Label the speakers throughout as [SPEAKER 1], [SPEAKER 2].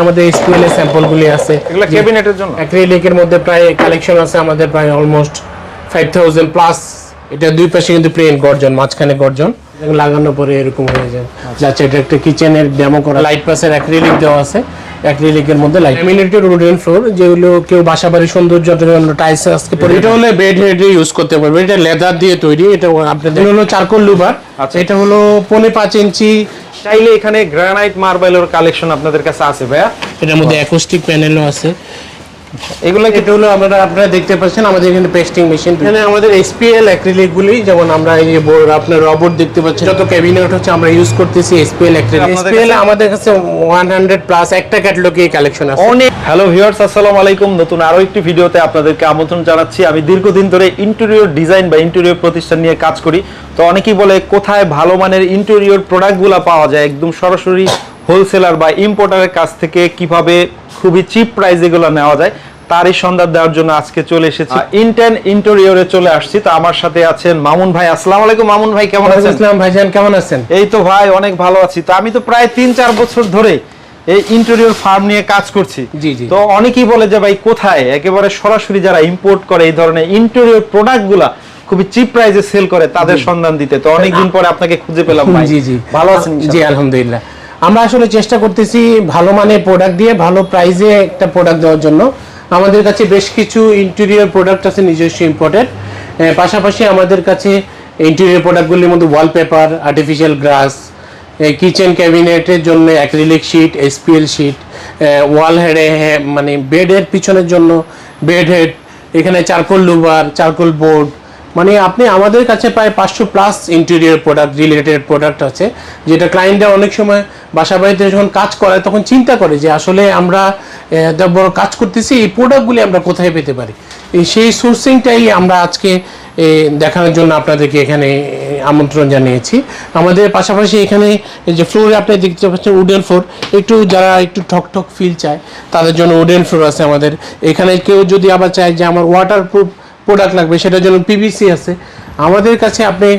[SPEAKER 1] আমাদের স্কুলে স্যাম্পলগুলি আছে।
[SPEAKER 2] এগুলো ক্যাবিনেটের জন্য?
[SPEAKER 1] অ্যাক্রিলিকের মধ্যে প্রায় কালেকশন আছে আমাদের প্রায় অলমোস্ট ফাইভ থাউজেন্ড প্লাস এটা দুই পাশে কিন্তু প্লেন গর্জন মাঝখানে গর্জন। লাগানোর পরে এরকম হয়ে যায়। যাচ্ছে এটা একটা কিচেনের ডেমো করা। লাইট পাসের অ্যাক্রিলিক দেওয়া আছে। অ্যাক্রিলিকের মধ্যে লাইট ল্যামিনেটেড উডেন ফ্লোর যেগুলো কেউ বাসা বাড়ির সৌন্দর্যের জন্য টাইলস আজকে পরে এটা হলো বেড হেড ইউজ করতে পারবে। এটা লেদার দিয়ে তৈরি এটা আপনাদের হলো চারকোল লুবার
[SPEAKER 2] আচ্ছা।
[SPEAKER 1] এটা হলো পৌনে পাঁচ ইঞ্চি
[SPEAKER 2] চাইলে এখানে গ্রানাইট মার্বেলের কালেকশন আপনাদের কাছে আছে ভাইয়া।
[SPEAKER 1] এটার মধ্যে অ্যাকোস্টিক প্যানেলও আছে।
[SPEAKER 2] এগুলো কি
[SPEAKER 1] এটা হলো আমরা আপনারা দেখতে পাচ্ছেন আমাদের এখানে পেস্টিং মেশিন এখানে আমাদের এসপিএল অ্যাক্রিলিক গুলি যেমন আমরা এই যে আপনার রবট দেখতে পাচ্ছেন যত ক্যাবিনেট হচ্ছে আমরা ইউজ করতেছি এসপিএল অ্যাক্রিলিক এসপিএল আমাদের কাছে 100 প্লাস একটা ক্যাটালগে কালেকশন আছে।
[SPEAKER 2] অনেক হ্যালো ভিউয়ার্স আসসালামু আলাইকুম। নতুন আরও একটি ভিডিওতে আপনাদেরকে আমন্ত্রণ জানাচ্ছি। আমি দীর্ঘদিন ধরে ইন্টেরিয়র ডিজাইন বা ইন্টেরিয়র প্রতিষ্ঠান নিয়ে কাজ করি। তো অনেকেই বলে কোথায় ভালো মানের ইন্টেরিয়র প্রোডাক্টগুলো পাওয়া যায়? একদম সরাসরি হোলসেলার বা ইম্পোর্টারের কাছ থেকে কীভাবে খুবই চিপ প্রাইস এগুলো নেওয়া যায় তারই সন্ধান দেওয়ার জন্য আজকে চলে এসেছি। ইন্টেন ইন্টেরিয়রে চলে আসছি তো আমার সাথে আছেন মামুন ভাই। আসসালামু আলাইকুম মামুন ভাই কেমন আছেন?
[SPEAKER 1] আসসালাম ভাইজান কেমন আছেন?
[SPEAKER 2] এই তো ভাই অনেক ভালো আছি। তো আমি তো প্রায় তিন চার বছর ধরে এই ইন্টেরিয়র ফার্ম নিয়ে কাজ করছি।
[SPEAKER 1] জি, জি।
[SPEAKER 2] তো অনেকেই বলে যে ভাই কোথায়? একেবারে সরাসরি যারা ইম্পোর্ট করে এই ধরনের ইন্টেরিয়র প্রোডাক্টগুলা খুবই চিপ প্রাইসে সেল করে তাদের সন্ধান দিতে। তো অনেকদিন পরে আপনাকে খুঁজে পেলাম ভাই।
[SPEAKER 1] জি জি।
[SPEAKER 2] ভালো আছেন
[SPEAKER 1] জি আলহামদুলিল্লাহ। আমরা আসলে চেষ্টা করতেছি ভালো মানের প্রোডাক্ট দিয়ে, ভালো প্রাইজে একটা প্রোডাক্ট দেওয়ার জন্য। আমাদের কাছে বেশ কিছু ইন্টেরিয়র প্রোডাক্ট আছে নিজস্ব ইম্পোর্টেড পাশাপাশি আমাদের কাছে ইন্টেরিয়র প্রোডাক্টগুলির মধ্যে ওয়ালপেপার আর্টিফিশিয়াল গ্রাস কিচেন ক্যাবিনেটের জন্য acrylic sheet SPL sheet wall হেডে মানে বেডের পিছনের জন্য বেড হেড এখানে চারকোল লুবার চারকোল বোর্ড মানে আপনি আমাদের কাছে প্রায় পাঁচশো plus interior product related product আছে, যেটা ক্লায়েন্টরা অনেক সময় বাসা বাড়িতে যখন কাজ করে তখন চিন্তা করে যে আসলে আমরা বড় কাজ করতেছি, এই প্রোডাক্টগুলি আমরা কোথায় পেতে পারি? এই সেই সোর্সিংটাই আমরা আজকে দেখানোর জন্য আপনাদেরকে এখানে আমন্ত্রণ জানিয়েছি। আমাদের পাশাপাশি এখানে যে ফ্লোরে আপনি দেখতে পাচ্ছেন উডেন ফ্লোর একটু যারা একটু ঠক ঠক ফিল চায়, তাদের জন্য উডেন ফ্লোর আছে আমাদের। এখানে কেউ যদি আবার চায় যে আমার ওয়াটারপ্রুফ প্রোডাক্ট লাগবে, সেটার জন্য পিভিসি আছে। আমাদের কাছে আপনি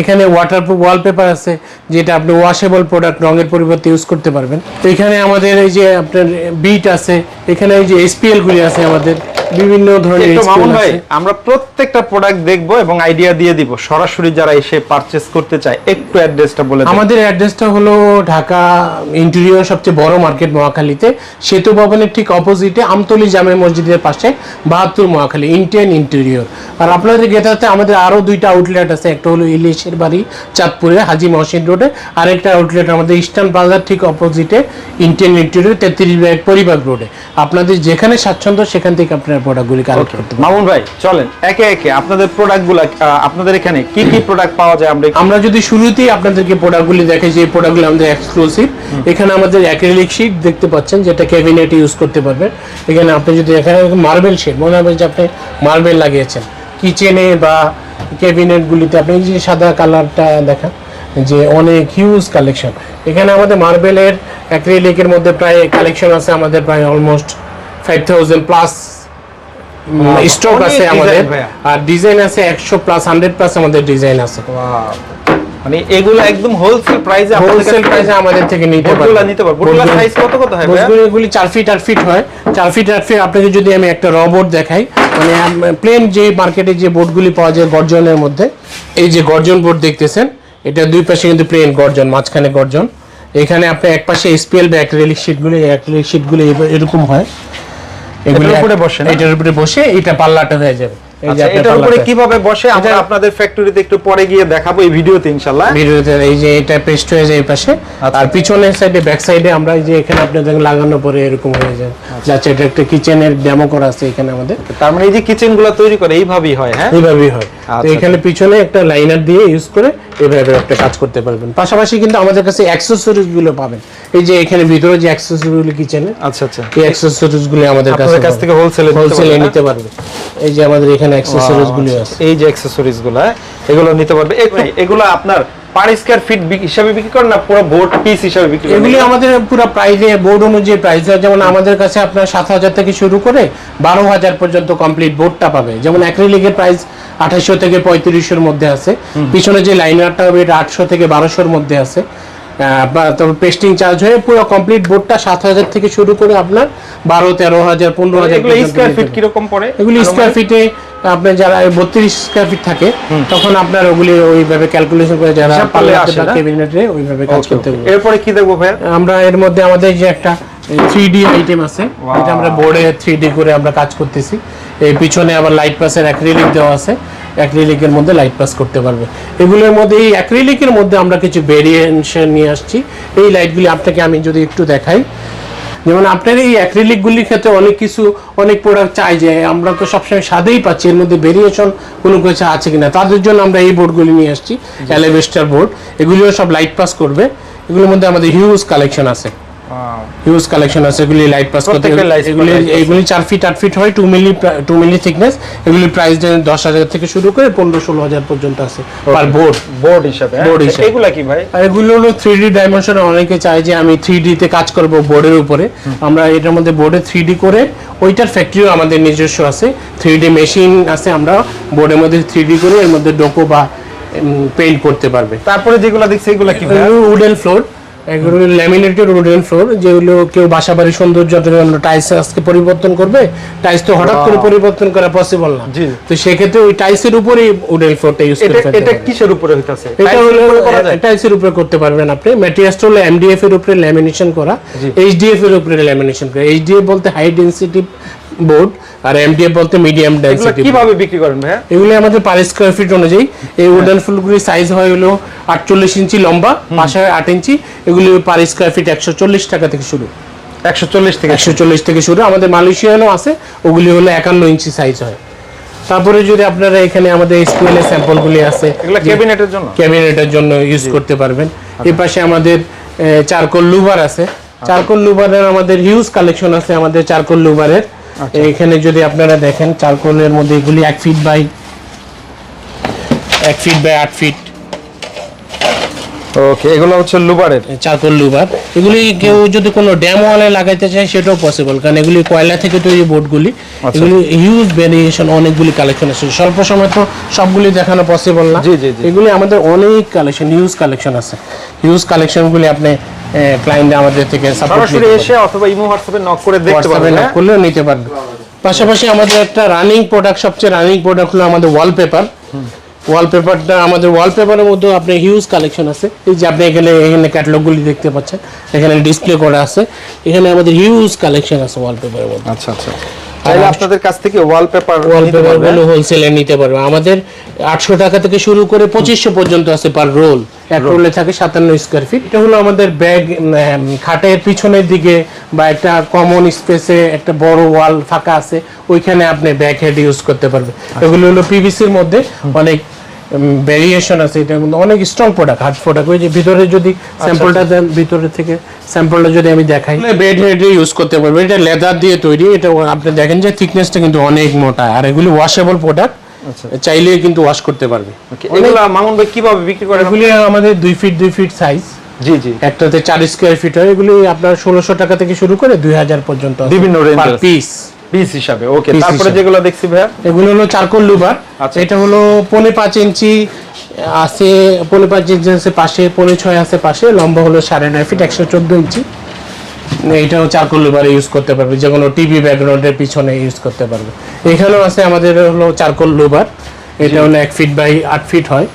[SPEAKER 1] এখানে ওয়াটারপ্রুফ ওয়ালপেপার আছে, যেটা আপনি ওয়াশেবল প্রোডাক্ট রঙের পরিবর্তে ইউজ করতে পারবেন। তো এখানে আমাদের এই যে আপনার বিট আছে, এখানে এই যে এসপিএলগুলি আছে আমাদের। বিভিন্ন ধরনের
[SPEAKER 2] মামুন ভাই আমরা প্রত্যেকটা প্রোডাক্ট দেখব এবং আইডিয়া দিয়ে দিব। সরাসরি যারা এসে পারচেজ করতে চায় একটু অ্যাড্রেসটা বলে
[SPEAKER 1] আমাদের অ্যাড্রেসটা হলো ঢাকা ইন্টেরিয়র সবচেয়ে বড় মার্কেট মহাখালীতে সেতু ভবনের ঠিক অপোজিটে আমতলি জামে মসজিদের পাশে বাহাত্তর মহাখালী ইন্টেন ইন্টেরিয়র আর আপনাদের গেটাতে আমাদের আরও দুইটা আউটলেট আছে একটা হলো ইলিশের বাড়ি চাঁদপুরে হাজি মহসিন রোডে আরেকটা আউটলেট আমাদের ইস্টার্ন প্লাজার ঠিক অপোজিটে ইন্টেন ইন্টেরিয়র তেত্রিশ ব্যাগ পরিবার রোডে। আপনাদের যেখানে স্বাচ্ছন্দ্য সেখান থেকে আপনার প্রোডাক্টগুলি কালেক্ট করতে
[SPEAKER 2] মামুন ভাই চলেন। একে একে আপনাদের প্রোডাক্টগুলা আপনাদের এখানে কি কি প্রোডাক্ট পাওয়া যায় আমরা
[SPEAKER 1] আমরা যদি শুরুতেই আপনাদেরকে প্রোডাক্টগুলি দেখাই যে প্রোডাক্টগুলি আমাদের এক্সক্লুসিভ এখানে আমাদের অ্যাক্রিলিক শিট দেখতে পাচ্ছেন যেটা ক্যাবিনেটে ইউজ করতে পারবেন। এখানে আপনি যদি এখানে মার্বেল শিট মনে হবে যে আপনি মার্বেল লাগিয়েছেন। কিচেনে বা ক্যাবিনেটগুলিতে আপনি যে সাদা কালারটা দেখান যে অনেক হিউজ কালেকশন এখানে আমাদের মার্বেলের অ্যাক্রিলিকের মধ্যে প্রায় কালেকশন আছে আমাদের প্রায় almost five thousand plus stock আছে আমাদের। আর ডিজাইন আছে একশো প্লাস হান্ড্রেড প্লাস আমাদের ডিজাইন আছে।
[SPEAKER 2] মানে এগুলো একদম হোলসেল প্রাইসে
[SPEAKER 1] হোলসেল প্রাইসে আমাদের থেকে নিতে পারবেন।
[SPEAKER 2] নিতে পারব বোর্ডগুলো সাইজ কত কত হয়?
[SPEAKER 1] বোর্ডগুলো এগুলি চার ফিট আট ফিট হয়। চার ফিট আট ফিট আপনাকে যদি আমি একটা রবোর্ড দেখাই মানে প্লেন যে মার্কেটে যে বোর্ডগুলি পাওয়া যায় গর্জনের মধ্যে এই যে গর্জন বোর্ড দেখতেছেন এটা দুই পাশে কিন্তু প্লেন গর্জন মাঝখানে গর্জন। এখানে আপনি এক পাশে এসপিএল বা অ্যাক্রিলিক শিটগুলি অ্যাক্রিলিক শিটগুলি এরকম হয়। এগুলি
[SPEAKER 2] উপরে বসে?
[SPEAKER 1] এটার উপরে বসে এটা পাল্লাটা হয়ে যাবে।
[SPEAKER 2] আচ্ছা, এটার উপরে কীভাবে বসে আমরা আপনাদের ফ্যাক্টরিতে একটু পরে গিয়ে দেখাবো এই ভিডিওতে ইনশাআল্লাহ।
[SPEAKER 1] ভিডিওতে এই যে এটা পেস্ট হয়ে যায় এই পাশে।
[SPEAKER 2] আচ্ছা।
[SPEAKER 1] আর পিছনের সাইডে ব্যাক সাইডে আমরা এই যে এখানে আপনাদের লাগানোর পরে এরকম হয়ে যায়। যাচ্ছে এটা একটা কিচেনের ডেমো করা আছে এখানে আমাদের।
[SPEAKER 2] তার মানে এই যে কিচেনগুলো তৈরি করে এইভাবেই হয় হ্যাঁ?
[SPEAKER 1] এইভাবেই হয়। তো
[SPEAKER 2] আচ্ছা,
[SPEAKER 1] এখানে পিছনে একটা লাইনার দিয়ে ইউজ করে এইভাবে একটা কাজ করতে পারবেন। পাশাপাশি কিন্তু আমাদের কাছে অ্যাক্সেসরিজগুলো পাবেন। এই যে এখানে ভিতরে যে অ্যাক্সেসরিজগুলো কিচেনে
[SPEAKER 2] আচ্ছা আচ্ছা।
[SPEAKER 1] এই অ্যাক্সেসরিজগুলো আমাদের কাছে
[SPEAKER 2] কাছ থেকে নিতে
[SPEAKER 1] হোলসেলে নিতে পারবে এই যে আমাদের এখানে অ্যাক্সেসরিজগুলো আছে।
[SPEAKER 2] এই যে অ্যাকসেসরিজগুলো হ্যাঁ, এগুলো নিতে পারবে। এগুলো আপনার পার স্কয়ার ফিট হিসাবে বিক্রি করেন না পুরো বোর্ড পিস হিসাবে বিক্রি করেন?
[SPEAKER 1] এগুলি আমাদের পুরো প্রাইসে বোর্ড অনুযায়ী প্রাইস হয় যেমন আমাদের কাছে আপনার সাত হাজার থেকে শুরু করে বারো হাজার পর্যন্ত কমপ্লিট বোর্ডটা পাবে। যেমন অ্যাক্রিলিকের প্রাইস আঠাশশো থেকে পঁয়ত্রিশশোর মধ্যে আছে। পিছনে যে লাইনারটা হবে এটা আটশো থেকে বারোশোর মধ্যে আছে। তারপর পেস্টিং চার্জ হয়ে পুরো কমপ্লিট বোর্ডটা সাত হাজার থেকে শুরু করে আপনার বারো তেরো হাজার পনেরো হাজার
[SPEAKER 2] এগুলো স্কয়ার ফিট। কীরকম পড়ে?
[SPEAKER 1] এগুলি স্কোয়ার ফিটে আপনার যারা বত্রিশ স্কোয়ার ফিট থাকে তখন আপনার ওগুলি ওইভাবে ক্যালকুলেশন করে যারা
[SPEAKER 2] না?
[SPEAKER 1] ক্যাবিনেটে ওইভাবে কাজ করতে. পারবে
[SPEAKER 2] এরপরে কি দেখব ভাই
[SPEAKER 1] আমরা এর মধ্যে আমাদের যে একটা থ্রি ডি আইটেম আছে এটা আমরা বোর্ডে থ্রি ডি করে আমরা কাজ করতেছি। এই পিছনে আবার লাইট পাসের অ্যাক্রিলিক দেওয়া আছে। অ্যাক্রিলিকের মধ্যে লাইট পাস করতে পারবে। এগুলোর মধ্যে এই অ্যাক্রিলিকের মধ্যে আমরা কিছু ভেরিয়েশন নিয়ে আসছি। এই লাইটগুলি আপনাকে আমি যদি একটু দেখাই। যেমন আপনার এই অ্যাক্রিলিকগুলির ক্ষেত্রে অনেক কিছু অনেক প্রোডাক্ট চাই যে আমরা তো সবসময় সাদেই পাচ্ছি এর মধ্যে ভেরিয়েশন কোনো কিছু আছে কিনা। তাদের জন্য আমরা এই বোর্ডগুলি নিয়ে আসছি অ্যালেভেস্টার বোর্ড এগুলিও সব লাইট পাস করবে। এগুলোর মধ্যে আমাদের হিউজ কালেকশন আছে। হিউজ কালেকশন আছে এগুলি লাইট পাস করতে এগুলি এগুলি চার ফিট আট ফিট হয় two milli two milli thickness এগুলি প্রাইস দশ হাজার থেকে শুরু করে পনেরো ষোলো হাজার পর্যন্ত আছে পার বোর্ড
[SPEAKER 2] বোর্ড হিসাবে হ্যাঁ?
[SPEAKER 1] Board হিসাবে।
[SPEAKER 2] এগুলা কি ভাই?
[SPEAKER 1] এগুলো হলো থ্রি ডি ডাইমেনশনে অনেকে চায় যে আমি থ্রি তে কাজ করব বোর্ডের উপরে। আমরা এটার মধ্যে বোর্ডে থ্রি ডি করে ওইটার ফ্যাক্টরিও আমাদের নিজস্ব আছে। থ্রি ডি মেশিন আছে আমরা বোর্ডের মধ্যে থ্রি ডি করে এর মধ্যে ডোকো বা পেইন্ট করতে পারবে।
[SPEAKER 2] তারপরে যেগুলা দেখছি এগুলা কি
[SPEAKER 1] উডেন ফ্লোর এগুলো ল্যামিনেটেড উডেন ফ্লোর যেগুলো কেউ বাসা বাড়ির সৌন্দর্যের জন্য টাইলস আজকে পরিবর্তন করবে টাইলস তো হঠাৎ করে পরিবর্তন করা পসিবল না। তো সেক্ষেত্রে ওই টাইলসের উপরেই উডেন ফ্লোরটা ইউজ
[SPEAKER 2] এটা
[SPEAKER 1] করে ফেলতে
[SPEAKER 2] এটা কিসের উপরে হইতাছে?
[SPEAKER 1] এটা
[SPEAKER 2] এর
[SPEAKER 1] হলো টাইলসের উপরে করতে পারবেন আপনি। ম্যাটেরিয়ালসটা হলো এমডিএফ এর উপরে ল্যামিনেশন করা এইচডিএফ এর উপরে ল্যামিনেশন করা। এইচডিএফ বলতে হাই ডেনসিটি বোর্ড আর এমডিএফ বলতে মিডিয়াম ডেনসিটি
[SPEAKER 2] কীভাবে বিক্রি করেন ভাইয়া?
[SPEAKER 1] এগুলি আমাদের পার স্কোয়ার ফিট অনুযায়ী। এই উডেন ফুলগুলির সাইজ হয় হলো আটচল্লিশ ইঞ্চি লম্বা পাশে হয় আট ইঞ্চি। এগুলি পার স্কোয়ার ফিট একশো চল্লিশ টাকা থেকে শুরু।
[SPEAKER 2] একশো চল্লিশ থেকে
[SPEAKER 1] একশো চল্লিশ থেকে শুরু। আমাদের মালয়েশিয়ানও আছে ওগুলি হলো একান্ন ইঞ্চি সাইজ হয়। তারপরে যদি আপনারা এখানে আমাদের এসকিউএল এর স্যাম্পলগুলি আছে
[SPEAKER 2] এগুলা ক্যাবিনেটের জন্য?
[SPEAKER 1] ক্যাবিনেটের জন্য ইউজ করতে পারবেন। এই পাশে আমাদের চারকোল লুভার আছে। চারকোল লুভারের আমাদের হিউজ কালেকশন আছে আমাদের চারকোল লুভারের এখানে যদি আপনারা দেখেন, চারকোলের মধ্যে এগুলি এক ফিট বাই এক ফিট বাই আট ফিট
[SPEAKER 2] ওকে এগুলো হচ্ছে লুবারের।
[SPEAKER 1] চারকোল লুভার এগুলি কেউ যদি কোনো ড্যাম ওয়ালে লাগাইতে চায় সেটাও পসিবল কারণ এগুলি কয়লা থেকে তৈরি বোর্ডগুলি এগুলি হিউজ ভেরিয়েশন অনেকগুলি কালেকশন আছে। স্বল্প সময় তো সবগুলি দেখানো পসিবল না।
[SPEAKER 2] জি, জি।
[SPEAKER 1] এগুলি আমাদের অনেক কালেকশন হিউজ কালেকশন আছে। হিউজ কালেকশনগুলি আপনি ক্লায়েন্ট আমাদের থেকে
[SPEAKER 2] সরাসরি এসে অথবা ইমো হোয়াটসঅ্যাপে নক করে দেখতে পারবেন
[SPEAKER 1] না
[SPEAKER 2] হ্যাঁ?
[SPEAKER 1] করলেও নিতে পারবে পাশাপাশি আমাদের একটা রানিং প্রোডাক্ট সবচেয়ে রানিং প্রোডাক্ট হলো আমাদের ওয়ালপেপার ওয়ালপেপারটা আমাদের ওয়ালপেপারের মধ্যে আপনি হিউজ কালেকশন আছে। এই যে আপনি এখানে এখানে ক্যাটালগুলি দেখতে পাচ্ছেন এখানে ডিসপ্লে করা আছে। এখানে আমাদের হিউজ কালেকশন আছে ওয়ালপেপারের মধ্যে।
[SPEAKER 2] আচ্ছা আচ্ছা। তাহলে আপনাদের কাছ থেকে ওয়ালপেপার
[SPEAKER 1] ওয়ালপেপারগুলো হোলসেলে নিতে পারবে। আমাদের আটশো টাকা থেকে শুরু করে পঁচিশশো পর্যন্ত আছে পার রোল এক রোলে থাকে সাতান্ন স্কোয়ার ফিট এটা হলো আমাদের ব্যাগ খাটের পিছনের দিকে বা একটা কমন স্পেসে একটা বড় ওয়াল ফাঁকা আছে ওইখানে আপনি ব্যাগ হেড ইউজ করতে পারবে। এগুলো হলো পিভিসির মধ্যে অনেক ভেরিয়েশন আছে এটার মধ্যে অনেক স্ট্রং প্রোডাক্ট হার্ড প্রোডাক্ট ওই যে ভিতরে যদি স্যাম্পলটা দেন ভিতরে থেকে স্যাম্পলটা যদি আমি দেখাই। বেড হেড ইউজ করতে পারবে এটা লেদার দিয়ে তৈরি এটা আপনি দেখেন যে থিকনেসটা কিন্তু অনেক মোটা আর এগুলি ওয়াশেবল প্রোডাক্ট চাইলে কিন্তু ওয়াশ করতে পারবে।
[SPEAKER 2] এগুলা মামুন ভাই কীভাবে বিক্রি করেন?
[SPEAKER 1] এগুলি আমাদের দুই ফিট দুই ফিট সাইজ
[SPEAKER 2] জি জি।
[SPEAKER 1] একটাতে চার স্কোয়ার ফিট হয় এগুলি আপনার ষোলোশো টাকা থেকে শুরু করে দুই হাজার পর্যন্ত
[SPEAKER 2] বিভিন্ন আছে।
[SPEAKER 1] পিস
[SPEAKER 2] পিস হিসাবে। ওকে তারপরে যেগুলো দেখছি ভাইয়া?
[SPEAKER 1] এগুলো হলো চারকোল লুবার।
[SPEAKER 2] আচ্ছা।
[SPEAKER 1] এটা হলো পনে পাঁচ ইঞ্চি আছে পনে পাঁচ ইঞ্চি আছে পাশে পনে ছয় আছে পাশে লম্বা হলো সাড়ে নয় ফিট একশো চোদ্দ ইঞ্চি। এটাও চারকোল লুবার ইউজ করতে পারবে যে কোনো টিভি ব্যাকগ্রাউন্ডের পিছনে ইউজ করতে পারবে। এখানেও আছে আমাদের হলো চারকোল লুবার এটা হলো এক ফিট বাই আট ফিট হয়।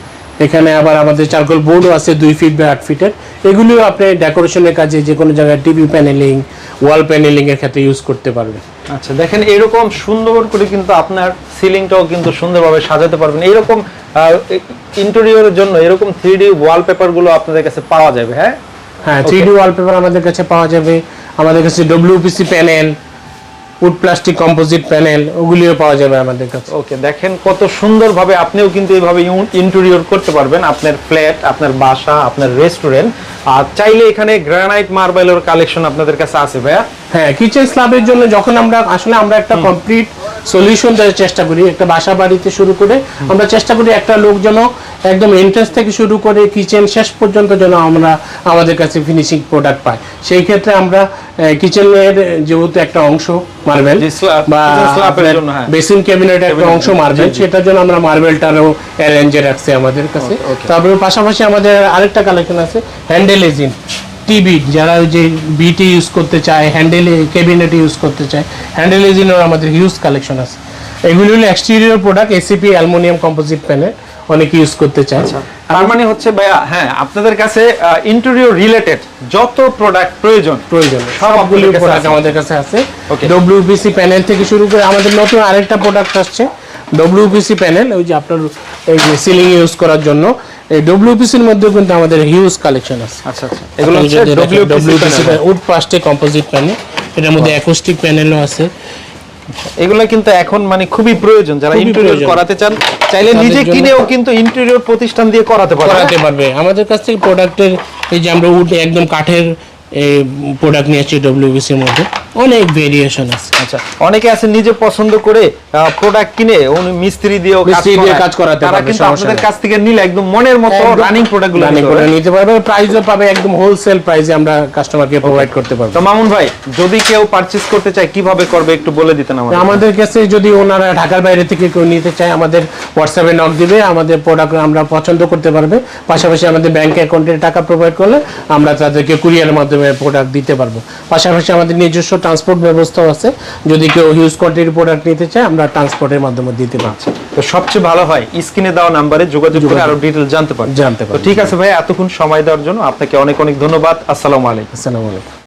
[SPEAKER 1] এখানে আবার আমাদের চারকোল বোর্ডও আছে দুই ফিট বা আট ফিটের এগুলিও আপনি ডেকোরেশনের কাজে যে কোনো জায়গায় টিভি প্যানেলিং ওয়াল প্যানেলিং এর ক্ষেত্রে ইউজ করতে পারবে
[SPEAKER 2] আচ্ছা দেখেন এরকম সুন্দর করে কিন্তু আপনার সিলিংটাও কিন্তু সুন্দরভাবে সাজাতে পারবেন। এরকম ইন্টেরিয়রের জন্য এরকম থ্রি ডি ওয়ালপেপারগুলো আপনাদের কাছে পাওয়া যাবে হ্যাঁ?
[SPEAKER 1] হ্যাঁ থ্রি ডি ওয়ালপেপার আমাদের কাছে পাওয়া যাবে। আমাদের কাছে WPC panel wood plastic composite panel ওগুলিও পাওয়া যাবে আমাদের কাছে।
[SPEAKER 2] ওকে দেখেন কত সুন্দরভাবে আপনিও কিন্তু এইভাবে ইন্টেরিয়র করতে পারবেন আপনার ফ্ল্যাট আপনার বাসা আপনার রেস্টুরেন্ট আর চাইলে এখানে গ্রানাইট মার্বেলের কালেকশন আপনাদের কাছে আছে ভাইয়া।
[SPEAKER 1] হ্যাঁ কিচেন স্ল্যাবের জন্য যখন আমরা আসলে আমরা একটা কমপ্লিট সলিউশন দেওয়ার চেষ্টা করি। একটা বাসা বাড়িতে শুরু করে আমরা চেষ্টা করি একটা লোক যেন একদম এন্ট্রেন্স থেকে শুরু করে কিচেন শেষ পর্যন্ত যেন আমরা আমাদের কাছে ফিনিশিং প্রোডাক্ট পাই সেই ক্ষেত্রে আমরা কিচেনের যেহেতু একটা অংশ মার্বেল বা। বেসিন ক্যাবিনেট একটা অংশ মার্বেল সেটার জন্য আমরা মার্বেলটারও অ্যারেঞ্জে রাখছি আমাদের কাছে. তারপরে পাশাপাশি আমাদের আরেকটা কালেকশন আছে হ্যান্ডেল এজিন টিভি যারা ওই যে বিটি ইউজ করতে চায় হ্যান্ডেল ক্যাবিনেট ইউজ করতে চায় হ্যান্ডেল এজিনের আমাদের হিউজ কালেকশন আছে। এগুলি হলো exterior product ACP aluminium composite panel অনেকে ইউজ করতে চায়।
[SPEAKER 2] তার মানে হচ্ছে ভাইয়া হ্যাঁ আপনাদের কাছে ইন্টেরিয়র রিলেটেড যত প্রোডাক্ট প্রয়োজন
[SPEAKER 1] প্রয়োজন। সবগুলি প্রোডাক্ট। আমাদের কাছে আছে. ডব্লিউপিসি প্যানেল থেকে শুরু করে আমাদের নতুন আরেকটা প্রোডাক্ট আসছে। ডব্লিউপিসি প্যানেল ওই যে আপনার এই যে সিলিং ইউজ করার জন্য এই ডব্লিউপিসির মধ্যেও কিন্তু আমাদের হিউজ কালেকশন আছে।
[SPEAKER 2] আচ্ছা আচ্ছা। এগুলো হচ্ছে
[SPEAKER 1] ডব্লিউপিসি উড পাস্টে কম্পোজিট প্যানেল এটার মধ্যে অ্যাকোস্টিক প্যানেলও আছে।
[SPEAKER 2] এগুলো কিন্তু এখন মানে খুবই প্রয়োজন যারা ইন্টেরিয়র। করাতে চান চাইলে নিজে কিনেও কিন্তু ইন্টেরিয়র প্রতিষ্ঠান দিয়ে করাতে পারে
[SPEAKER 1] করাতে পারবে। আমাদের কাছ থেকে প্রোডাক্টের এই যে আমরা উড একদম কাঠের প্রোডাক্ট নিয়ে আসছি ডব্লিউপিসির মধ্যে। অনেক ভেরিয়েশন আছে।
[SPEAKER 2] আচ্ছা অনেকে আছে নিজে পছন্দ করে প্রোডাক্ট কিনে উনি মিস্ত্রি দিয়েও কাজ
[SPEAKER 1] মিস্ত্রি দিয়ে কাজ করাতে
[SPEAKER 2] তারা
[SPEAKER 1] পারবে,
[SPEAKER 2] কিন্তু আপনাদের কাছ থেকে নিলে একদম মনের মতো রানিং প্রোডাক্টগুলো
[SPEAKER 1] রানিং করে নিতে পারবে প্রাইসও পাবে একদম হোলসেল প্রাইসে আমরা কাস্টমারকে প্রোভাইড করতে পারব।
[SPEAKER 2] তো মামুন ভাই যদি কেউ পারচেজ করতে চায় কীভাবে করবে একটু বলে দিতেন আমাদের।
[SPEAKER 1] আমাদের কাছে যদি ওনারা ঢাকার বাইরে থেকে কেউ নিতে চায় আমাদের হোয়াটসঅ্যাপে নক দিবে আমাদের প্রোডাক্ট আমরা পছন্দ করতে পারবে। পাশাপাশি আমাদের ব্যাংক অ্যাকাউন্টে টাকা প্রোভাইড করলে আমরা তাদেরকে কুরিয়ারের মাধ্যমে প্রোডাক্ট দিতে পারব। পাশাপাশি আমাদের নিজস্ব ট্রান্সপোর্ট ব্যবস্থাও আছে। যদি কেউ হিউজ কোয়ান্টিটির প্রোডাক্ট নিতে চায় আমরা ট্রান্সপোর্টের মাধ্যমে দিতে পারছি।
[SPEAKER 2] তো সবচেয়ে ভালো হয় স্ক্রিনে দেওয়া নাম্বারে যোগাযোগ করে আরও ডিটেল জানতে পারবেন।
[SPEAKER 1] জানতে
[SPEAKER 2] তো
[SPEAKER 1] পারবেন
[SPEAKER 2] ঠিক আছে ভাই এতক্ষণ সময় দেওয়ার জন্য আপনাকে অনেক অনেক ধন্যবাদ। আসসালামু আলাইকুম।
[SPEAKER 1] আসসালামু আলাইকুম।